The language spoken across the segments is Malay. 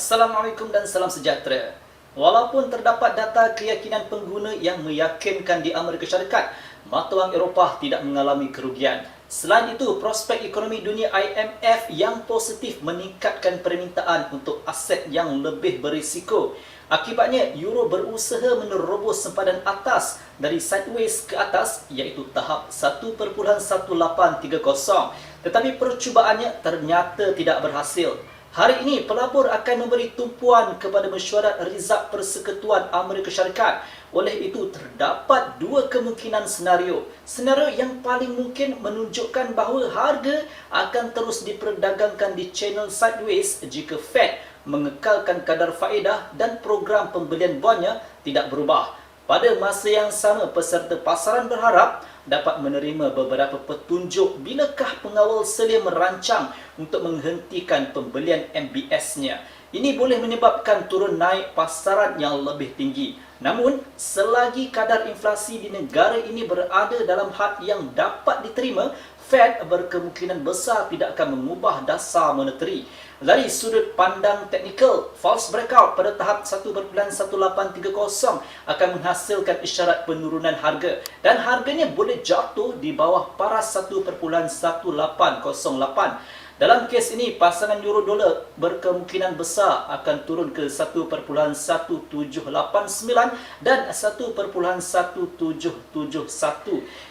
Assalamualaikum dan salam sejahtera. Walaupun terdapat data keyakinan pengguna yang meyakinkan di Amerika Syarikat, mata wang Eropah tidak mengalami kerugian. Selain itu, prospek ekonomi dunia IMF yang positif meningkatkan permintaan untuk aset yang lebih berisiko. Akibatnya, euro berusaha menerobos sempadan atas dari sideways ke atas iaitu tahap 1.1830. Tetapi percubaannya ternyata tidak berhasil. Hari ini, pelabur akan memberi tumpuan kepada mesyuarat Rizab Persekutuan Amerika Syarikat. Oleh itu, terdapat dua kemungkinan senario. Senario yang paling mungkin menunjukkan bahawa harga akan terus diperdagangkan di channel sideways jika Fed mengekalkan kadar faedah dan program pembelian bonnya tidak berubah. Pada masa yang sama, peserta pasaran berharap dapat menerima beberapa petunjuk bilakah pengawal selia merancang untuk menghentikan pembelian MBS-nya. Ini boleh menyebabkan turun naik pasaran yang lebih tinggi. Namun, selagi kadar inflasi di negara ini berada dalam had yang dapat diterima, Fed berkemungkinan besar tidak akan mengubah dasar moneteri. Dari sudut pandang teknikal, false breakout pada tahap 1.1830 akan menghasilkan isyarat penurunan harga dan harganya boleh jatuh di bawah paras 1.1808. Dalam kes ini, pasangan euro dolar berkemungkinan besar akan turun ke 1.1789 dan 1.1771.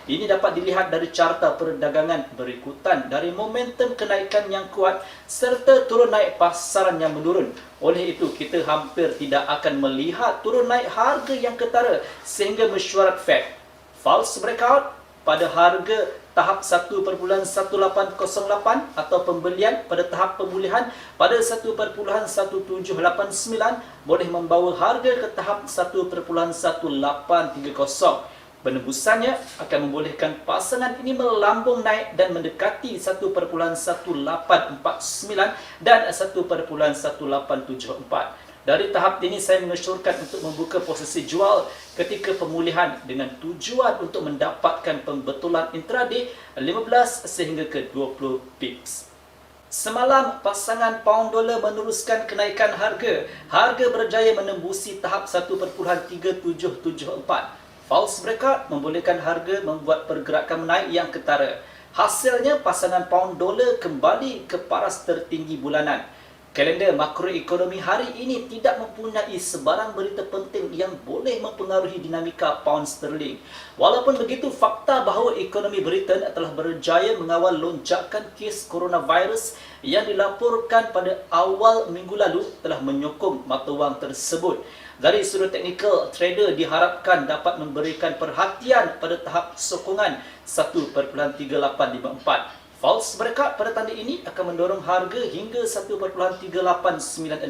Ini dapat dilihat dari carta perdagangan berikutan dari momentum kenaikan yang kuat serta turun naik pasaran yang menurun. Oleh itu, kita hampir tidak akan melihat turun naik harga yang ketara sehingga mesyuarat Fed. False breakout pada harga tahap 1.1808 atau pembelian pada tahap pemulihan pada 1.1789 boleh membawa harga ke tahap 1.1830. Penembusannya akan membolehkan pasangan ini melambung naik dan mendekati 1.1849 dan 1.1874. Dari tahap ini saya mengesyorkan untuk membuka posisi jual ketika pemulihan dengan tujuan untuk mendapatkan pembetulan intraday 15 sehingga ke 20 pips. Semalam, pasangan pound dolar meneruskan kenaikan harga. Harga berjaya menembusi tahap 1.3774. False breakout membolehkan harga membuat pergerakan menaik yang ketara. Hasilnya, pasangan pound dolar kembali ke paras tertinggi bulanan. Kalender makroekonomi hari ini tidak mempunyai sebarang berita penting yang boleh mempengaruhi dinamika pound sterling. Walaupun begitu, fakta bahawa ekonomi Britain telah berjaya mengawal lonjakan kes coronavirus yang dilaporkan pada awal minggu lalu telah menyokong mata wang tersebut. Dari sudut teknikal, trader diharapkan dapat memberikan perhatian pada tahap sokongan 1.3854. False breakout pada tanda ini akan mendorong harga hingga 1.3896.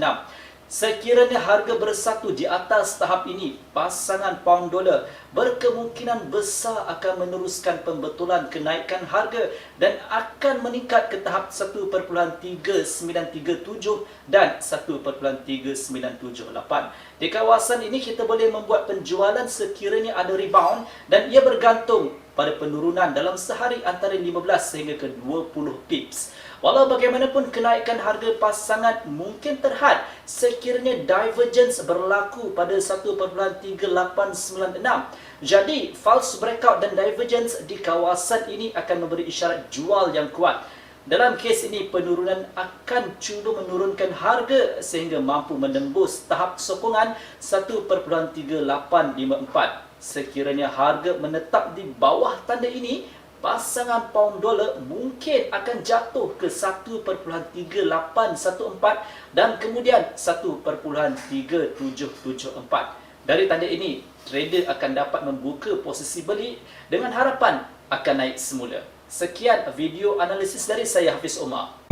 Sekiranya harga bersatu di atas tahap ini, pasangan pound dolar berkemungkinan besar akan meneruskan pembetulan kenaikan harga dan akan meningkat ke tahap 1.3937 dan 1.3978. Di kawasan ini kita boleh membuat penjualan sekiranya ada rebound dan ia bergantung pada penurunan dalam sehari antara 15 sehingga ke 20 pips. Walau bagaimanapun kenaikan harga pasangan mungkin terhad sekiranya divergence berlaku pada 1.3896. Jadi, false breakout dan divergence di kawasan ini akan memberi isyarat jual yang kuat. Dalam kes ini, penurunan akan cuba menurunkan harga sehingga mampu menembus tahap sokongan 1.3854. Sekiranya harga menetap di bawah tanda ini, pasangan pound dolar mungkin akan jatuh ke 1.3814 dan kemudian 1.3774. Dari tanda ini, trader akan dapat membuka posisi beli dengan harapan akan naik semula. Sekian video analisis dari saya Hafiz Omar.